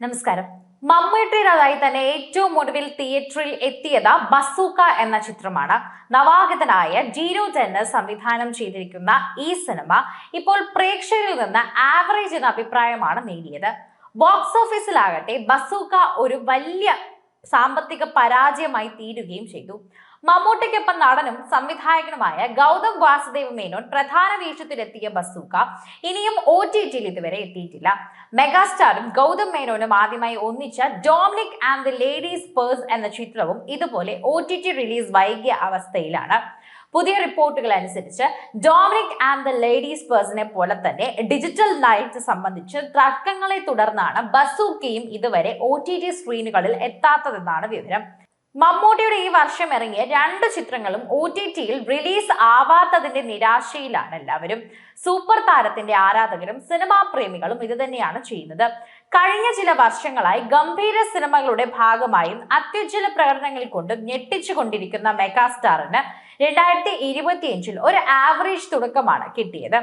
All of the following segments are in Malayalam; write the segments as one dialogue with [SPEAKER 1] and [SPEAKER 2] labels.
[SPEAKER 1] നമസ്കാരം. മമ്മൂട്ടിയുടേതായി തന്നെ ഏറ്റവും ഒടുവിൽ തിയേറ്ററിൽ എത്തിയത് ബസൂക്ക എന്ന ചിത്രമാണ്. നവാഗതനായ ജീരോ ജന്ന് സംവിധാനം ചെയ്തിരിക്കുന്ന ഈ സിനിമ ഇപ്പോൾ പ്രേക്ഷകരിൽ നിന്ന് ആവറേജ് എന്ന അഭിപ്രായമാണ് നേടിയത്. ബോക്സ് ഓഫീസിലാകട്ടെ ബസൂക്ക ഒരു വലിയ സാമ്പത്തിക പരാജയമായി തീരുകയും ചെയ്തു. മമ്മൂട്ടിക്കൊപ്പം നടനും സംവിധായകനുമായ ഗൗതം വാസുദേവ് മേനോൻ പ്രധാന വേഷത്തിലെത്തിയ ബസൂക്ക ഇനിയും ഒ ടി ടിയിൽ ഇതുവരെ എത്തിയിട്ടില്ല. മെഗാസ്റ്റാറും ഗൗതം മേനോനും ആദ്യമായി ഒന്നിച്ച Dominic and the ladies purse എന്ന ചിത്രവും ഇതുപോലെ ഒ ടി ടി റിലീസ് വൈകിയ അവസ്ഥയിലാണ്. പുതിയ റിപ്പോർട്ടുകൾ അനുസരിച്ച് ഡോമിനിക് ആൻഡ് ദ ലേഡീസ് പേഴ്സിനെ പോലെ തന്നെ ഡിജിറ്റൽ നൈറ്റ് സംബന്ധിച്ച് തർക്കങ്ങളെ തുടർന്നാണ് ബസൂക്കയും ഇതുവരെ ഒ ടി ടി സ്ക്രീനുകളിൽ എത്താത്തതെന്നാണ് വിവരം. മമ്മൂട്ടിയുടെ ഈ വർഷം ഇറങ്ങിയ രണ്ട് ചിത്രങ്ങളും ഒ ടി ടിയിൽ റിലീസ് ആവാത്തതിന്റെ നിരാശയിലാണ് എല്ലാവരും. സൂപ്പർ താരത്തിന്റെ ആരാധകരും സിനിമാ പ്രേമികളും ഇത് തന്നെയാണ് ചെയ്യുന്നത്. കഴിഞ്ഞ ചില വർഷങ്ങളായി ഗംഭീര സിനിമകളുടെ ഭാഗമായും അത്യുജ്വല പ്രകടനങ്ങൾ കൊണ്ടും ഞെട്ടിച്ചുകൊണ്ടിരിക്കുന്ന മെഗാസ്റ്റാറിന് രണ്ടായിരത്തി ഇരുപത്തിയഞ്ചിൽ ഒരു ആവറേജ് തുടക്കമാണ് കിട്ടിയത്.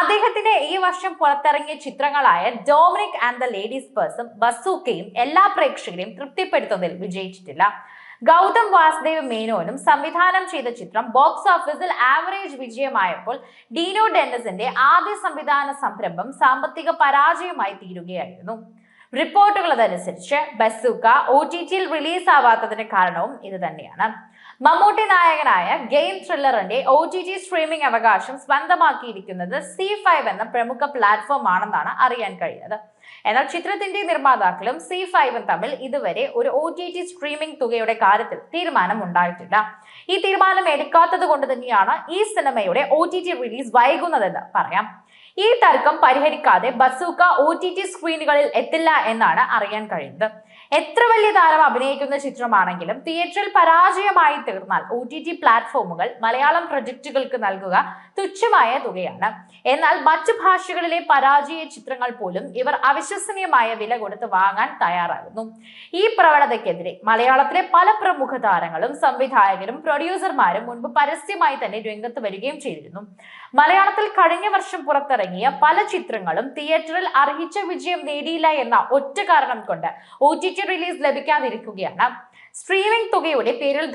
[SPEAKER 1] അദ്ദേഹത്തിന്റെ ഈ വർഷം പുറത്തിറങ്ങിയ ചിത്രങ്ങളായ ഡോമിനിക് ആൻഡ് ദ ലേഡീസ് പേഴ്സും ബസൂക്കയും എല്ലാ പ്രേക്ഷകരെയും തൃപ്തിപ്പെടുത്തുന്നതിൽ വിജയിച്ചിട്ടില്ല. ഗൗതം വാസുദേവ് മേനോനും സംവിധാനം ചെയ്ത ചിത്രം ബോക്സ് ഓഫീസിൽ ആവറേജ് വിജയമായപ്പോൾ ഡീനോ ഡെന്നസിന്റെ ആദ്യ സംവിധാന സംരംഭം സാമ്പത്തിക പരാജയമായി തീരുകയായിരുന്നു. റിപ്പോർട്ടുകൾ അതനുസരിച്ച് ബസൂക്ക ഒ ടി ടിയിൽ കാരണവും ഇത് തന്നെയാണ്. മമ്മൂട്ടി നായകനായ ഗെയിം ത്രില്ലറിന്റെ ഒ ടി ടി സ്ട്രീമിംഗ് അവകാശം സ്വന്തമാക്കിയിരിക്കുന്നത് സി ഫൈവ് എന്ന പ്രമുഖ പ്ലാറ്റ്ഫോം ആണെന്നാണ് അറിയാൻ കഴിയുന്നത്. എന്നാൽ ചിത്രത്തിന്റെ നിർമ്മാതാക്കളും സി ഫൈവും തമ്മിൽ ഇതുവരെ ഒരു ഒ ടി ടി സ്ട്രീമിംഗ് തുകയുടെ കാര്യത്തിൽ തീരുമാനം ഉണ്ടായിട്ടില്ല ഈ തീരുമാനം എടുക്കാത്തത് കൊണ്ട് തന്നെയാണ് ഈ സിനിമയുടെ ഒ ടി ടി റിലീസ് വൈകുന്നതെന്ന് പറയാം. ഈ തർക്കം പരിഹരിക്കാതെ ബസൂക്ക ഒ ടി ടി സ്ക്രീനുകളിൽ എത്തില്ല എന്നാണ് അറിയാൻ കഴിയുന്നത്. എത്ര വലിയ താരം അഭിനയിക്കുന്ന ചിത്രമാണെങ്കിലും തിയേറ്ററിൽ പരാജയമായി തീർന്നാൽ ഒ ടി ടി പ്ലാറ്റ്ഫോമുകൾ മലയാളം പ്രൊജക്റ്റുകൾക്ക് നൽകുക തുച്ഛമായ തുകയാണ്. എന്നാൽ മറ്റു ഭാഷകളിലെ പരാജയ ചിത്രങ്ങൾ പോലും ഇവർ അവിശ്വസനീയമായ വില കൊടുത്ത് വാങ്ങാൻ തയ്യാറാകുന്നു. ഈ പ്രവണതയ്ക്കെതിരെ മലയാളത്തിലെ പല പ്രമുഖ താരങ്ങളും സംവിധായകരും പ്രൊഡ്യൂസർമാരും മുൻപ് പരസ്യമായി തന്നെ രംഗത്ത് വരികയും ചെയ്തിരുന്നു. മലയാളത്തിൽ കഴിഞ്ഞ വർഷം പുറത്തിറങ്ങിയ പല ചിത്രങ്ങളും തിയേറ്ററിൽ അർഹിച്ച വിജയം നേടിയില്ല എന്ന ഒറ്റ കാരണം കൊണ്ട് ഒ ടി ടി റിലീസ് ലഭിക്കാതിരിക്കുകയാണ്. സ്ട്രീമിംഗ് തുകയുടെ പേരിൽ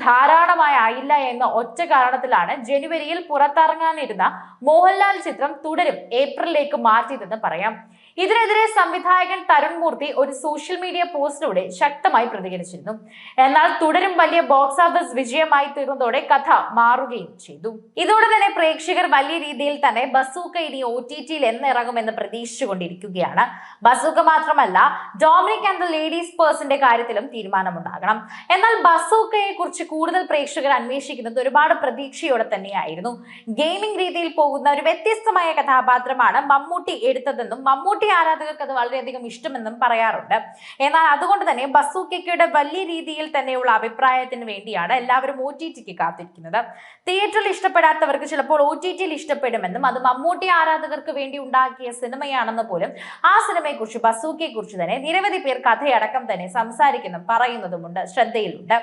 [SPEAKER 1] ആയില്ല എന്ന ഒറ്റ കാരണത്തിലാണ് ജനുവരിയിൽ പുറത്തിറങ്ങാനിരുന്ന മോഹൻലാൽ ചിത്രം തുടരും. ഏപ്രിലിലേക്ക് മാറ്റിയതെന്ന് പറയാം. ഇതിനെതിരെ സംവിധായകൻ തരുൺ മൂർത്തി ഒരു സോഷ്യൽ മീഡിയ പോസ്റ്റിലൂടെ ശക്തമായി പ്രതികരിച്ചിരുന്നു. എന്നാൽ തുടരും വലിയ ബോക്സ് ഓഫീസ് വിജയമായി തീർന്നതോടെ കഥ മാറുകയും ചെയ്തു. ഇതോടെ തന്നെ പ്രേക്ഷകർ വലിയ രീതിയിൽ തന്നെ ബസൂക്ക ഇനി ഒ ടി ടിയിൽ എന്നിറങ്ങുമെന്ന് പ്രതീക്ഷിച്ചുകൊണ്ടിരിക്കുകയാണ്. ബസൂക്ക മാത്രമല്ല ഡോമിനിക് ആൻഡ് ദ ലേഡീസ് പേഴ്സിന്റെ കാര്യത്തിലും തീരുമാനമുണ്ടാകണം. എന്നാൽ ബസൂക്കയെ കുറിച്ച് കൂടുതൽ പ്രേക്ഷകർ അന്വേഷിക്കുന്നത് ഒരുപാട് പ്രതീക്ഷയോടെ തന്നെയായിരുന്നു. ഗെയിമിംഗ് രീതിയിൽ പോകുന്ന ഒരു വ്യത്യസ്തമായ കഥാപാത്രമാണ് മമ്മൂട്ടി എടുത്തതെന്നും മമ്മൂട്ടി ആരാധകർക്ക് അത് വളരെയധികം ഇഷ്ടമെന്നും പറയാറുണ്ട്. എന്നാൽ അതുകൊണ്ട് തന്നെ ബസൂക്കയുടെ വലിയ രീതിയിൽ തന്നെയുള്ള അഭിപ്രായത്തിന് വേണ്ടിയാണ് എല്ലാവരും ഒ ടി ടിക്ക് കാത്തിരിക്കുന്നത്. തിയേറ്ററിൽ ഇഷ്ടപ്പെടാത്തവർക്ക് ചിലപ്പോൾ ഒ ടി ടിയിൽ ഇഷ്ടപ്പെടുമെന്നും അത് മമ്മൂട്ടി ആരാധകർക്ക് വേണ്ടി ഉണ്ടാക്കിയ സിനിമയാണെന്ന് പോലും ആ സിനിമയെക്കുറിച്ച് ബസൂക്കയെ കുറിച്ച് തന്നെ നിരവധി പേർ കഥയടക്കം തന്നെ സംസാരിക്കുന്നതും പറയുന്നതുമുണ്ട് ശ്രദ്ധയിലുണ്ട്.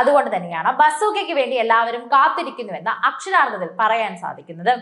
[SPEAKER 1] അതുകൊണ്ട് തന്നെയാണ് ബസൂക്കയ്ക്ക് വേണ്ടി എല്ലാവരും കാത്തിരിക്കുന്നുവെന്ന് അക്ഷരാർത്ഥത്തിൽ പറയാൻ സാധിക്കുന്നത്.